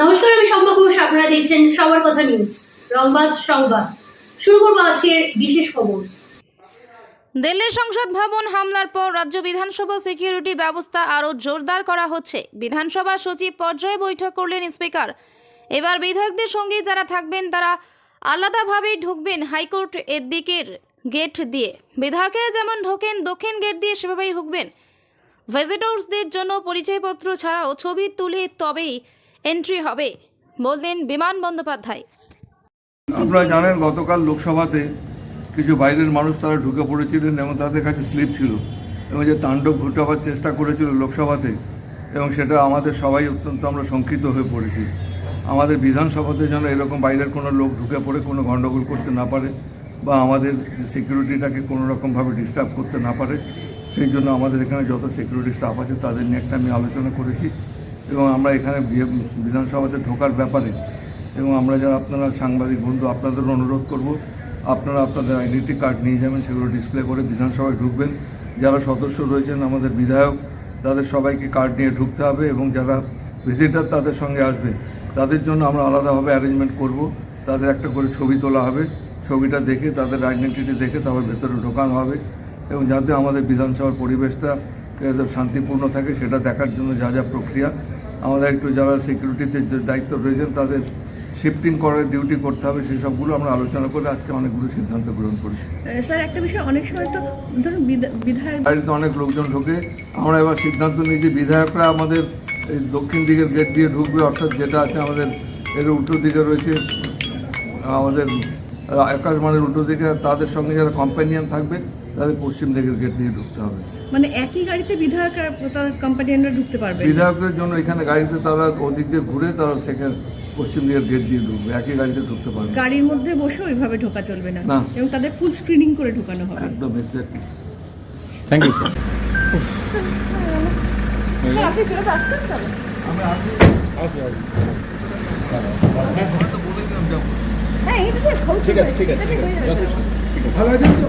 নমস্কার, আমি শম্পা ঘোষ, আপনারা দেখছেন সবার কথা নিউজ রংবাদ, সংবাদ। শুরু করব আজকের বিশেষ খবর। দিল্লির সংসদ ভবন হামলার পর রাজ্য বিধানসভা সিকিউরিটি ব্যবস্থা আরও জোরদার করা হচ্ছে। বিধানসভা সচিব পর্যায়ে বৈঠক করলেন স্পিকার। এবার বিধায়কদের সঙ্গে যারা থাকবেন, তারা আলাদাভাবেই ঢুকবেন হাইকোর্ট এর দিকের গেট দিয়ে। বিধায়কেরা যেমন ঢোকেন, দক্ষিণ গেট দিয়ে সেভাবেই ঢুকবেন। ভিজিটর্সদের জন্য পরিচয়পত্র ছাড়াও ছবি তুলে তবেই এন্ট্রি হবে। বললেন বিমান বন্দ্যোপাধ্যায়। আপনারা জানেন, গতকাল লোকসভাতে কিছু বাইরের মানুষ তারা ঢুকে পড়েছিলেন এবং তাদের কাছে স্লিপ ছিল এবং যে তাণ্ডব ঘটাবার চেষ্টা করেছিল লোকসভাতে এবং সেটা আমাদের সবাই অত্যন্ত আমরা শঙ্কিত হয়ে পড়েছি। আমাদের বিধানসভাতে যেন এরকম বাইরের কোনো লোক ঢুকে পড়ে, কোনো গণ্ডগোল করতে না পারে বা আমাদের যে সিকিউরিটিটাকে কোনো রকমভাবে ডিস্টার্ব করতে না পারে, সেই জন্য আমাদের এখানে যত সিকিউরিটি স্টাফ আছে তাদের নিয়ে একটা আমি আলোচনা করেছি। এবং আমরা এখানে বিধানসভাতে ঢোকার ব্যাপারে এবং আমরা যারা আপনারা সাংবাদিক বন্ধু আপনাদের অনুরোধ করব, আপনারা আপনাদের আইডেন্টি কার্ড নিয়ে যাবেন, সেগুলো ডিসপ্লে করে বিধানসভায় ঢুকবেন। যারা সদস্য রয়েছেন আমাদের বিধায়ক, তাদের সবাইকে কার্ড নিয়ে ঢুকতে হবে এবং যারা ভিজিটার তাদের সঙ্গে আসবে। তাদের জন্য আমরা আলাদাভাবে অ্যারেঞ্জমেন্ট করব। তাদের একটা করে ছবি তোলা হবে। ছবিটা দেখে, তাদের আইডেন্টিটি দেখে তারপর ভেতরে ঢোকানো হবে। এবং যাতে আমাদের বিধানসভার পরিবেশটা যাতে শান্তিপূর্ণ থাকে সেটা দেখার জন্য যা যা প্রক্রিয়া। আমাদের একটু যারা সিকিউরিটিতে যে দায়িত্ব রয়েছেন তাদের শিফটিং করার ডিউটি করতে হবে সেই সবগুলো আমরা আলোচনা করে আজকে অনেকগুলো সিদ্ধান্ত গ্রহণ করেছি। আহ, স্যার একটা বিষয় অনেক সময় তো ধরুন বিধায়ক বাড়িতে অনেক লোকজন ঢোকে আমরা এবার সিদ্ধান্ত নিয়েছি বিধায়করা আমাদের এই দক্ষিণ দিকের গেট দিয়ে ঢুকবে অর্থাৎ যেটা আছে আমাদের এর উল্টো দিকে রয়েছে আমাদের আকাশবাণীর উল্টো দিকে তাদের সঙ্গে যারা কম্পানিয়ান থাকবে তাদের পশ্চিম দিকের গেট দিয়ে ঢুকতে হবে মানে একই গাড়িতে বিধায়ক আর তার কোম্পানিয়ানরা ঢুকতে পারবে বিধায়কদের জন্য এখানে গাড়িতে তারা ওদিক দিয়ে ঘুরে তারা সেখানে পশ্চিম দিকের গেট দিয়ে ঢুকবে একই গাড়িতে ঢুকতে পারবে গাড়ির মধ্যে বসে ওইভাবে ঢোকা চলবে না না। এবং তাদের ফুল স্ক্রিনিং করে ঢোকানো হবে একদম এক্স্যাক্টলি থ্যাংক ইউ স্যার আপনি ফেরত আসছেন তবে? হ্যাঁ, ঠিক আছে ঠিক আছে ঠিক আছে ভালো আছেন তো?